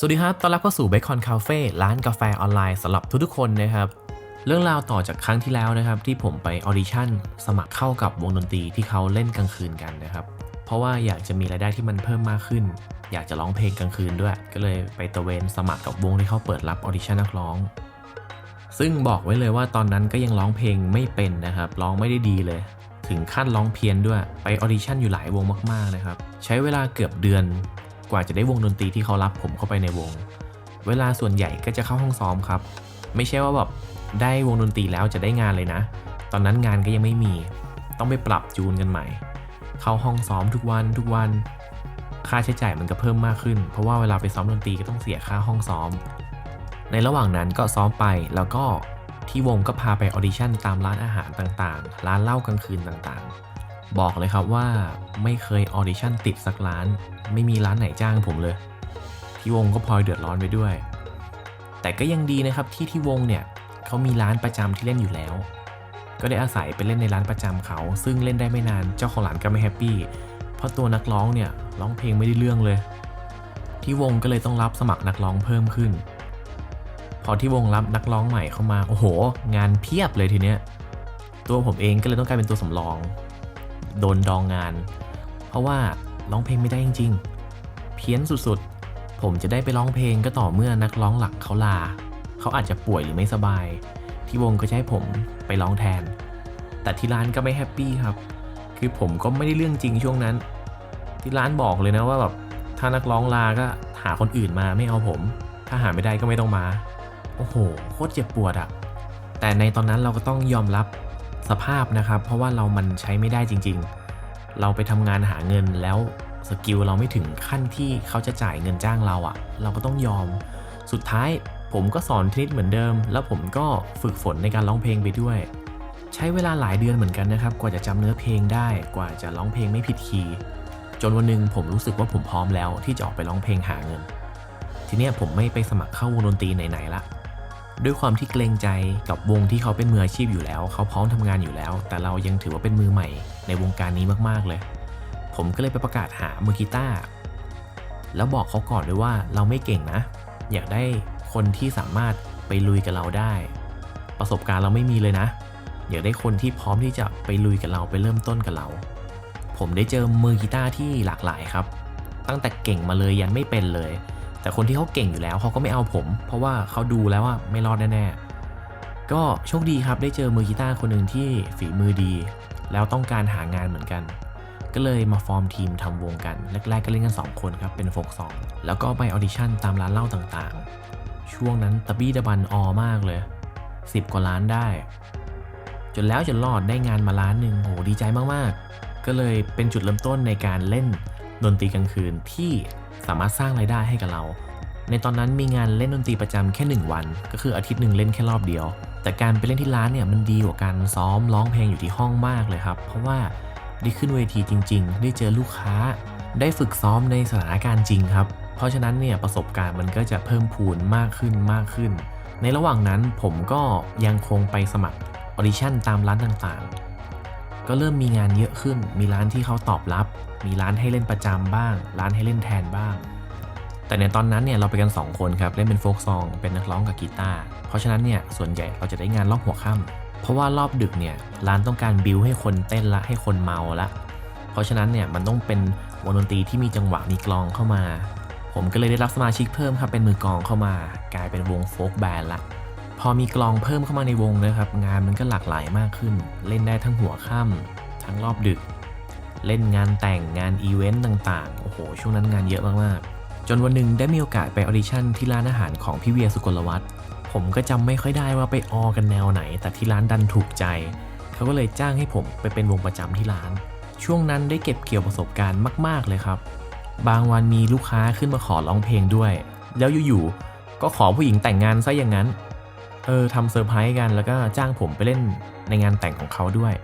สวัสดีครับ ต้อนรับเข้าสู่ Bacon Cafe ร้านกาแฟออนไลน์สำหรับทุกๆคนนะครับ เรื่องราวต่อจากครั้งที่แล้วนะครับ ที่ผมไปออดิชั่น สมัครเข้ากับวงดนตรีที่เขาเล่นกลางคืนกันนะครับ เพราะว่าอยากจะมีรายได้ที่มันเพิ่มมากขึ้น อยากจะร้องเพลงกลางคืนด้วย ก็เลยไปตะเวนสมัครกับวงที่เขาเปิดรับออดิชั่นนักร้อง ซึ่งบอกไว้เลยว่าตอนนั้นก็ยังร้องเพลงไม่เป็นนะครับร้องไม่ได้ดีเลย ถึงขั้นร้องเพี้ยนด้วยไปออดิชั่นอยู่หลายวงมากๆนะครับใช้เวลาเกือบเดือน กว่าจะได้วงดนตรีที่เขารับผมเข้าไปในวง เวลาส่วนใหญ่ก็จะเข้าห้องซ้อมครับ ไม่ใช่ว่าแบบได้วงดนตรีแล้วจะได้งานเลยนะ ตอนนั้นงานก็ยังไม่มี ต้องไปปรับจูนกันใหม่ เข้าห้องซ้อมทุกวันทุกวัน ค่าใช้จ่ายมันก็เพิ่มมากขึ้น เพราะว่าเวลาไปซ้อมดนตรีก็ต้องเสียค่าห้องซ้อม ในระหว่างนั้นก็ซ้อมไปแล้วก็ที่วงก็พาไปออดิชั่นตามร้านอาหารต่างๆ ร้านเหล้ากลางคืนต่างๆ บอกเลยครับว่าไม่เคยออดิชั่นติดสักร้าน ไม่มีร้านไหนจ้างผมเลย ที่วงก็พลอยเดือดร้อนไปด้วย แต่ก็ยังดีนะครับที่ที่วงเนี่ยเขามีร้านประจำที่เล่นอยู่แล้ว ก็ได้อาศัยไปเล่นในร้านประจำเขา ซึ่งเล่นได้ไม่นานเจ้าของร้านก็ไม่แฮปปี้เพราะตัวนักร้องเนี่ยร้องเพลงไม่ได้เรื่องเลย ที่วงก็เลยต้องรับสมัครนักร้องเพิ่มขึ้น พอที่วงรับนักร้องใหม่เข้ามาโอ้โห งานเพียบเลยทีเนี้ยตัวผมเองก็เลยต้องกลายเป็นตัวสำรอง โดนดองงาน เพราะว่าร้องเพลงไม่ได้จริงๆ เพี้ยนสุดๆ ผมจะได้ไปร้องเพลงก็ต่อเมื่อนักร้องหลักเขาลา เขาอาจจะป่วยหรือไม่สบาย ที่วงก็จะให้ผมไปร้องแทน แต่ที่ร้านก็ไม่แฮปปี้ครับ คือผมก็ไม่ได้เรื่องจริงช่วงนั้น ที่ร้านบอกเลยนะว่าแบบถ้านักร้องลาก็หาคนอื่นมาไม่เอาผม ถ้าหาไม่ได้ก็ไม่ต้องมา โอ้โห โคตรเจ็บปวดอะแต่ในตอนนั้นเราก็ต้องยอมรับ สภาพนะครับ เพราะว่าเรามันใช้ไม่ได้จริง ๆ เราไปทำงานหาเงินแล้วสกิลเราไม่ถึงขั้นที่เขาจะจ่ายเงินจ้างเราอะเราก็ต้องยอม สุดท้ายผมก็สอนเทคนิคเหมือนเดิม แล้วผมก็ฝึกฝนในการร้องเพลงไปด้วย ใช้เวลาหลายเดือนเหมือนกันนะครับ กว่าจะจำเนื้อเพลงได้ กว่าจะร้องเพลงไม่ผิดคีย์จนวันหนึ่งผมรู้สึกว่าผมพร้อมแล้วที่จะออกไปร้องเพลงหาเงิน ทีเนี้ยผมไม่ไปสมัครเข้าวงดนตรีไหนๆละ ด้วยความที่เกรงใจกับวงที่เขาเป็นมืออาชีพอยู่แล้ว เขาพร้อมทำงานอยู่แล้ว แต่เรายังถือว่าเป็นมือใหม่ในวงการนี้มากๆเลย ผมก็เลยไปประกาศหามือกีตาร์แล้วบอกเขาก่อนด้วยว่าเราไม่เก่งนะ อยากได้คนที่สามารถไปลุยกับเราได้ ประสบการณ์เราไม่มีเลยนะ อยากได้คนที่พร้อมที่จะไปลุยกับเราไปเริ่มต้นกับเรา ผมได้เจอมือกีตาร์ที่หลากหลายครับ ตั้งแต่เก่งมาเลยยันไม่เป็นเลย แต่คนที่เขาเก่งอยู่แล้วเขาก็ไม่เอาผม เพราะว่าเขาดูแล้วว่าไม่รอดแน่ๆ ก็โชคดีครับได้เจอมือกีตาร์คนหนึ่งที่ฝีมือดี แล้วต้องการหางานเหมือนกัน ก็เลยมาฟอร์มทีมทำวงกัน แรกๆก็เล่นกัน 2 คนครับเป็นโฟกซองแล้วก็ไปออดิชั่นตามร้านเหล้าต่างๆ ช่วงนั้นตะบี้ตะบันออมากเลย 10 กว่าล้านได้ จนแล้วจนรอดได้งานมาล้านหนึ่งโหดีใจมากๆ ก็เลยเป็นจุดเริ่มต้นในการเล่นดนตรีกลางคืนที่ สามารถสร้างไรายได้ให้กับเรา ในตอนนั้นมีงานเล่นดนตรีประจำแค่ 1 วัน ก็คืออาทิตย์หนึ่งเล่นแค่รอบเดียว แต่การไปเล่นที่ร้านเนี่ยมันดีกว่าการซ้อมร้องเพลงอยู่ที่ห้องมากเลยครับ เพราะว่าได้ขึ้นเวทีจริง ๆ ได้เจอลูกค้า ได้ฝึกซ้อมในสถานการณ์จริงครับ เพราะฉะนั้นเนี่ยประสบการณ์มันก็จะเพิ่มพูนมากขึ้นมากขึ้น ในระหว่างนั้นผมก็ยังคงไปสมัครออดิชั่นตามร้านต่างๆ ก็เริ่มมีงานเยอะขึ้น มีร้านที่เขาตอบรับ มีร้านให้เล่นประจำบ้าง ร้านให้เล่นแทนบ้าง แต่ในตอนนั้นเนี่ยเราไปกัน 2 คนครับ เล่นเป็นโฟกซอง เป็นนักร้องกับกีตาร์ เพราะฉะนั้นเนี่ยส่วนใหญ่เราจะได้งานรอบหัวค่ำเพราะว่ารอบดึกเนี่ยร้านต้องการบิวให้คนเต้นละให้คนเมาละ เพราะฉะนั้นเนี่ยมันต้องเป็นวงดนตรีที่มีจังหวะมีกลองเข้ามา ผมก็เลยได้รับสมาชิกเพิ่มครับเป็นมือกลองเข้ามากลายเป็นวงโฟกแบนด์ละ พอมีกลองเพิ่มเข้ามาในวงนะครับ งานมันก็หลากหลายมากขึ้น เล่นได้ทั้งหัวค่ำทั้งรอบดึก เล่นงานแต่งงานอีเวนต์ต่างๆ โอ้โห ช่วงนั้นงานเยอะมากๆ จนวันหนึ่งได้มีโอกาสไปออดิชั่นที่ร้านอาหารของพี่เวียสุกลวัฒน์ผมก็จำไม่ค่อยได้ว่าไปออกันแนวไหน แต่ที่ร้านดันถูกใจ เขาก็เลยจ้างให้ผมไปเป็นวงประจำที่ร้าน ช่วงนั้นได้เก็บเกี่ยวประสบการณ์มาก ๆเลยครับ บางวันมีลูกค้าขึ้นมาขอร้องเพลงด้วย แล้วอยู่ๆก็ขอผู้หญิงแต่งงานซะอย่างนั้น เออทำเซอร์ไพรส์กันแล้วก็จ้างผมไปเล่นในงานแต่งของเขาด้วย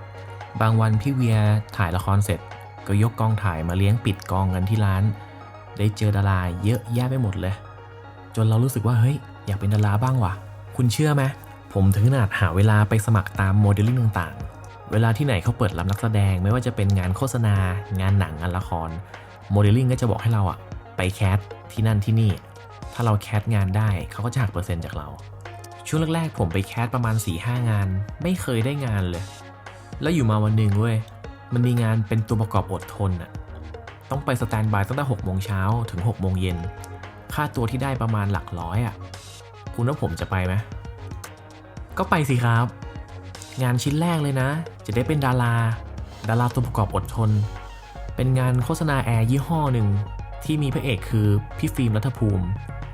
บางวันพี่เวียถ่ายละครเสร็จ ก็ยกกองถ่ายมาเลี้ยงปิดกองกันที่ร้าน ได้เจอดาราเยอะแยะไปหมดเลย จนเรารู้สึกว่าเฮ้ยอยากเป็นดาราบ้างว่ะ คุณเชื่อไหมผมถึงขนาดหาเวลาไปสมัครตามโมเดลลิ่งต่างๆ เวลาที่ไหนเขาเปิดรับนักแสดงไม่ว่าจะเป็นงานโฆษณา งานหนังงานละครโมเดลลิ่งก็จะบอกให้เราอะไปแคสที่นั่นที่นี่ ถ้าเราแคสงานได้เขาก็จะหักเปอร์เซ็นต์จากเรา ช่วงแรกๆผมไปแคสประมาณ4-5งาน ไม่เคยได้งานเลย แล้วอยู่มาวันหนึ่งเว้ย มันมีงานเป็นตัวประกอบอดทนอะต้องไปสแตนบายตั้งแต่6โมงเช้าถึง6โมงเย็น ค่าตัวที่ได้ประมาณหลักร้อยอะคุณว่าผมจะไปไหมก็ไปสิครับ งานชิ้นแรกเลยนะ จะได้เป็นดารา ดาราตัวประกอบอดทน เป็นงานโฆษณาแอร์ยี่ห้อหนึ่งที่มีพระเอกคือพี่ฟิล์มรัฐภูมิ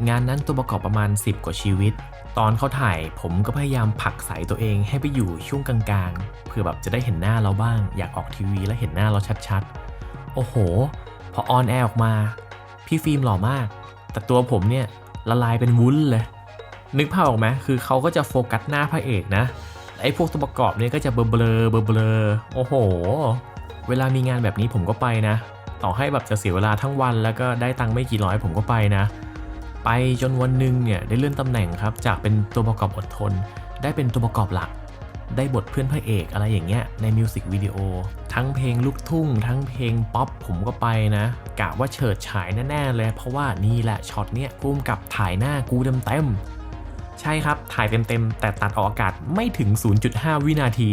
งานนั้นตัวประกอบประมาณ 10 กว่าชีวิต ตอนเขาถ่ายผมก็พยายามผลักใสตัวเองให้ไปอยู่ช่วงกลางๆ เพื่อแบบจะได้เห็นหน้าเราบ้าง อยากออกทีวีแล้วเห็นหน้าเราชัดๆ โอ้โห พอออนแอร์ออกมา พี่ฟิล์มหล่อมาก แต่ตัวผมเนี่ยละลายเป็นวุ้นเลย นึกภาพออกไหมคือเขาก็จะโฟกัสหน้าพระเอกนะไอ้พวกตัวประกอบเนี่ยก็จะเบลอเบลอเบลอโอ้โห เวลามีงานแบบนี้ผมก็ไปนะ ต่อให้แบบจะเสียเวลาทั้งวันแล้วก็ได้ตังค์ไม่กี่ร้อยผมก็ไปนะ ไปจนวันหนึ่งเนี่ยได้เลื่อนตำแหน่งครับจากเป็นตัวประกอบอดทน ได้เป็นตัวประกอบหลัก ได้บทเพื่อนพระเอกอะไรอย่างเงี้ยในมิวสิกวิดีโอทั้งเพลงลูกทุ่ง ทั้งเพลงป๊อปผมก็ไปนะกะว่าเฉิดฉายแน่ๆเลย เพราะว่านี่แหละช็อตเนี้ยพุ่มกับถ่ายหน้ากูเต็มๆใช่ครับถ่ายเต็มๆแต่ตัดออกอากาศไม่ถึง 0.5 วินาที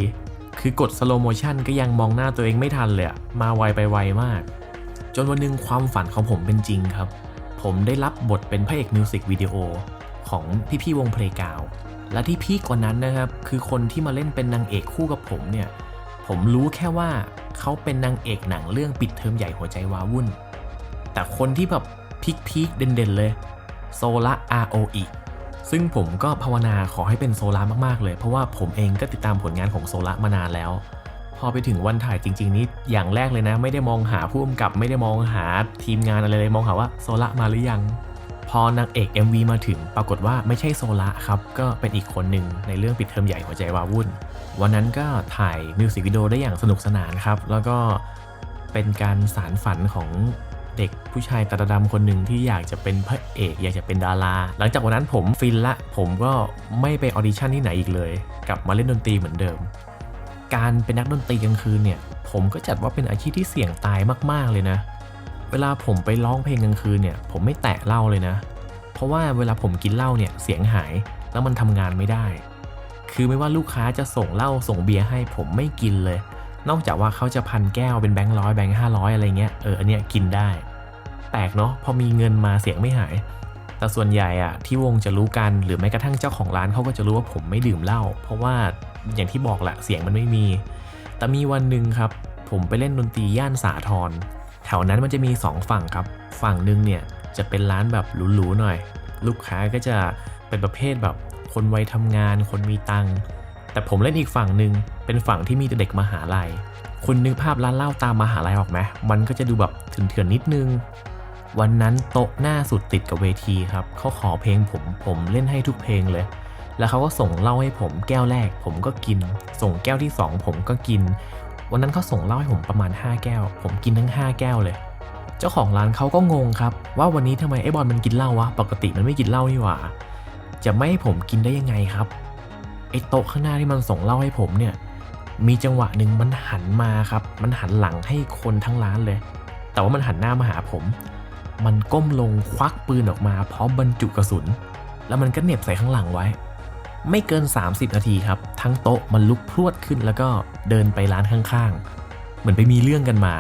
คือกดสโลโมชันก็ยังมองหน้าตัวเองไม่ทันเลยมาไวไปไวมาก จนวันหนึ่งความฝันของผมเป็นจริงครับ ผมได้รับบทเป็นพระเอกมิวสิกวิดีโอของพี่ๆวงเพลงกาว และที่พีคกว่านั้นนะครับ คือคนที่มาเล่นเป็นนางเอกคู่กับผมเนี่ย ผมรู้แค่ว่าเขาเป็นนางเอกหนังเรื่องปิดเทอมใหญ่หัวใจวาวุ่น แต่คนที่แบบพีคๆเด่นๆเลยโซละ ROE ซึ่งผมก็ภาวนาขอให้เป็นโซลามากๆเลย เพราะว่าผมเองก็ติดตามผลงานของโซละมานานแล้ว พอไปถึงวันถ่ายจริง ๆ นี้อย่างแรกเลยนะ ไม่ได้มองหาผู้กำกับไม่ได้มองหาทีมงานอะไรเลยมองหาว่าโซละมาหรือยัง พอนางเอก MV มาถึงปรากฏว่าไม่ใช่โซละครับ ก็เป็นอีกคนหนึ่งในเรื่องปิดเทอมใหญ่หัวใจวาวุ่น วันนั้นก็ถ่ายมิวสิกวิดีโอได้อย่างสนุกสนานครับ แล้วก็เป็นการสารฝันของเด็กผู้ชายตาดำคนหนึ่งที่อยากจะเป็นพระเอกอยากจะเป็นดารา หลังจากวันนั้นผมฟินละ ผมก็ไม่ไปออดิชั่นที่ไหนอีกเลย กลับมาเล่นดนตรีเหมือนเดิม การเป็นนักดนตรีกลางคืนเนี่ยผมก็จัดว่าเป็นอาชีพที่เสี่ยงตายมากๆเลยนะ เวลาผมไปร้องเพลงกลางคืนเนี่ยผมไม่แตะเหล้าเลยนะ เพราะว่าเวลาผมกินเหล้าเนี่ยเสียงหายแล้วมันทำงานไม่ได้ คือไม่ว่าลูกค้าจะส่งเหล้าส่งเบียร์ให้ผมไม่กินเลย นอกจากว่าเขาจะพันแก้วเป็นแบงค์ร้อยแบงค์ห้าร้อยอะไรเงี้ยเอออันเนี้ยกินได้ แปลกเนาะพอมีเงินมาเสียงไม่หาย แต่ส่วนใหญ่อะที่วงจะรู้กันหรือแม้กระทั่งเจ้าของร้านเขาก็จะรู้ว่าผมไม่ดื่มเหล้าเพราะว่า อย่างที่บอกแหละเสียงมันไม่มี แต่มีวันหนึ่งครับ ผมไปเล่นดนตรีย่านสาทรแถวนั้นมันจะมี 2 ฝั่งครับ ฝั่งหนึ่งเนี่ยจะเป็นร้านแบบหรูๆหน่อย ลูกค้าก็จะเป็นประเภทแบบคนวัยทำงาน คนมีตังค์แต่ผมเล่นอีกฝั่งหนึ่งเป็นฝั่งที่มีแต่เด็กมหาลัย คุณนึกภาพร้านเหล้าตามมหาลัยออกไหมมันก็จะดูแบบเถื่อนๆนิดนึง วันนั้นโต๊ะหน้าสุดติดกับเวทีครับเขาขอเพลงผมผมเล่นให้ทุกเพลงเลย แล้วเขาก็ส่งเหล้าให้ผมแก้วแรก ผมก็กิน ส่งแก้วที่ 2 ผมก็กิน วันนั้นเขาส่งเหล้าให้ผมประมาณ 5 แก้ว ผมกินทั้ง 5 แก้วเลย เจ้าของร้านเขาก็งงครับ ว่าวันนี้ทำไมไอ้บอลมันกินเหล้าวะ ปกติมันไม่กินเหล้านี่หว่า จะไม่ให้ผมกินได้ยังไงครับไอ้โต๊ะข้างหน้าที่มันส่งเหล้าให้ผมเนี่ย มีจังหวะหนึ่งมันหันมาครับ มันหันหลังให้คนทั้งร้านเลย แต่ว่ามันหันหน้ามาหาผม มันก้มลงควักปืนออกมาพร้อมบรรจุกระสุน แล้วมันก็เหน็บใส่ข้างหลังไว้ ไม่เกิน 30 นาทีครับ ทั้งโต๊ะมันลุกพรวดขึ้นแล้วก็เดินไปร้านข้างๆ เหมือนไปมีเรื่องกันมา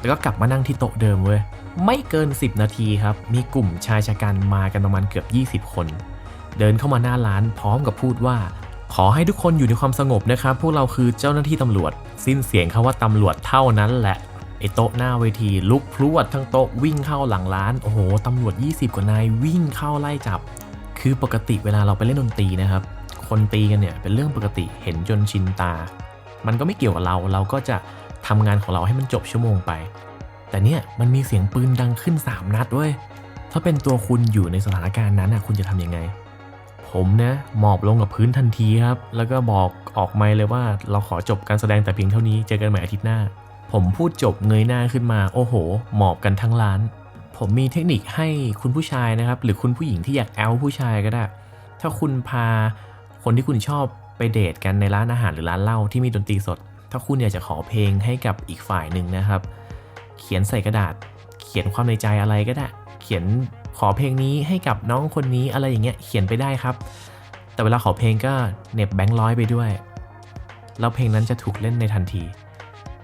แล้วก็กลับมานั่งที่โต๊ะเดิมเว้ยไม่เกิน 10 นาทีครับ มีกลุ่มชายชะกันมากันประมาณเกือบ 20 คน เดินเข้ามาหน้าร้านพร้อมกับพูดว่า ขอให้ทุกคนอยู่ในความสงบนะครับ พวกเราคือเจ้าหน้าที่ตำรวจ สิ้นเสียงคาว่าตำรวจเท่านั้นแหละไอ้โต๊ะหน้าเวทีลุกพรวดทั้งโต๊ะวิ่งเข้าหลังร้าน โอ้โหตำรวจ 20 กว่านายวิ่งเข้าไล่จับ คือปกติเวลาเราไปเล่นดนตรีนะครับ คนตีกันเนี่ยเป็นเรื่องปกติเห็นจนชินตา มันก็ไม่เกี่ยวกับเราเราก็จะทำงานของเราให้มันจบชั่วโมงไป แต่เนี่ยมันมีเสียงปืนดังขึ้น 3 นัดเว้ยถ้าเป็นตัวคุณอยู่ในสถานการณ์นั้นนะคุณจะทำยังไง ผมนะหมอบลงกับพื้นทันทีครับ แล้วก็บอกออกไมเลยว่าเราขอจบการแสดงแต่เพียงเท่านี้เจอกันใหม่อาทิตย์หน้า ผมพูดจบเงยหน้าขึ้นมา โอ้โห หมอบกันทั้งร้าน ผมมีเทคนิคให้คุณผู้ชายนะครับ หรือคุณผู้หญิงที่อยากแอลผู้ชายก็ได้ ถ้าคุณพาคนที่คุณชอบไปเดทกันในร้านอาหารหรือร้านเหล้าที่มีดนตรีสด ถ้าคุณอยากจะขอเพลงให้กับอีกฝ่ายหนึ่งนะครับ เขียนใส่กระดาษ เขียนความในใจอะไรก็ได้ เขียนขอเพลงนี้ให้กับน้องคนนี้อะไรอย่างเงี้ย เขียนไปได้ครับ แต่เวลาขอเพลงก็เน็บแบงค์ร้อยไปด้วย แล้วเพลงนั้นจะถูกเล่นในทันที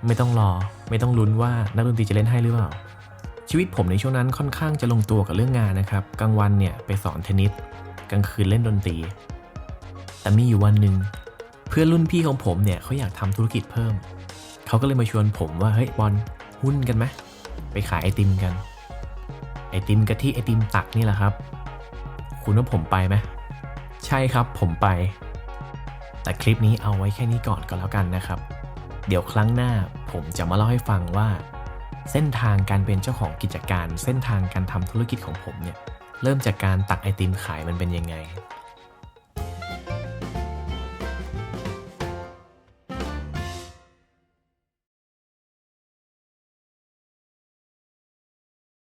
ไม่ต้องรอ ไม่ต้องลุ้นว่านักดนตรีจะเล่นให้หรือเปล่า ชีวิตผมในช่วงนั้นค่อนข้างจะลงตัวกับเรื่องงานนะครับกลางวันเนี่ยไปสอนเทนนิสกลางคืนเล่นดนตรี แต่มีอยู่วันหนึ่งเพื่อนรุ่นพี่ของผมเนี่ยเขาอยากทำธุรกิจเพิ่ม เขาก็เลยมาชวนผมว่าเฮ้ยบอลหุ้นกันไหมไปขายไอติมกัน ไอติมกะทิไอติมตักนี่แหละครับ คุณว่าผมไปไหมใช่ครับผมไป แต่คลิปนี้เอาไว้แค่นี้ก่อนก็แล้วกันนะครับ เดี๋ยวครั้งหน้าผมจะมาเล่าให้ฟังว่า เส้นทางการเป็นเจ้าของกิจการ เส้นทางการทำธุรกิจของผมเนี่ยเริ่มจากการตักไอติมขายมันเป็นยังไง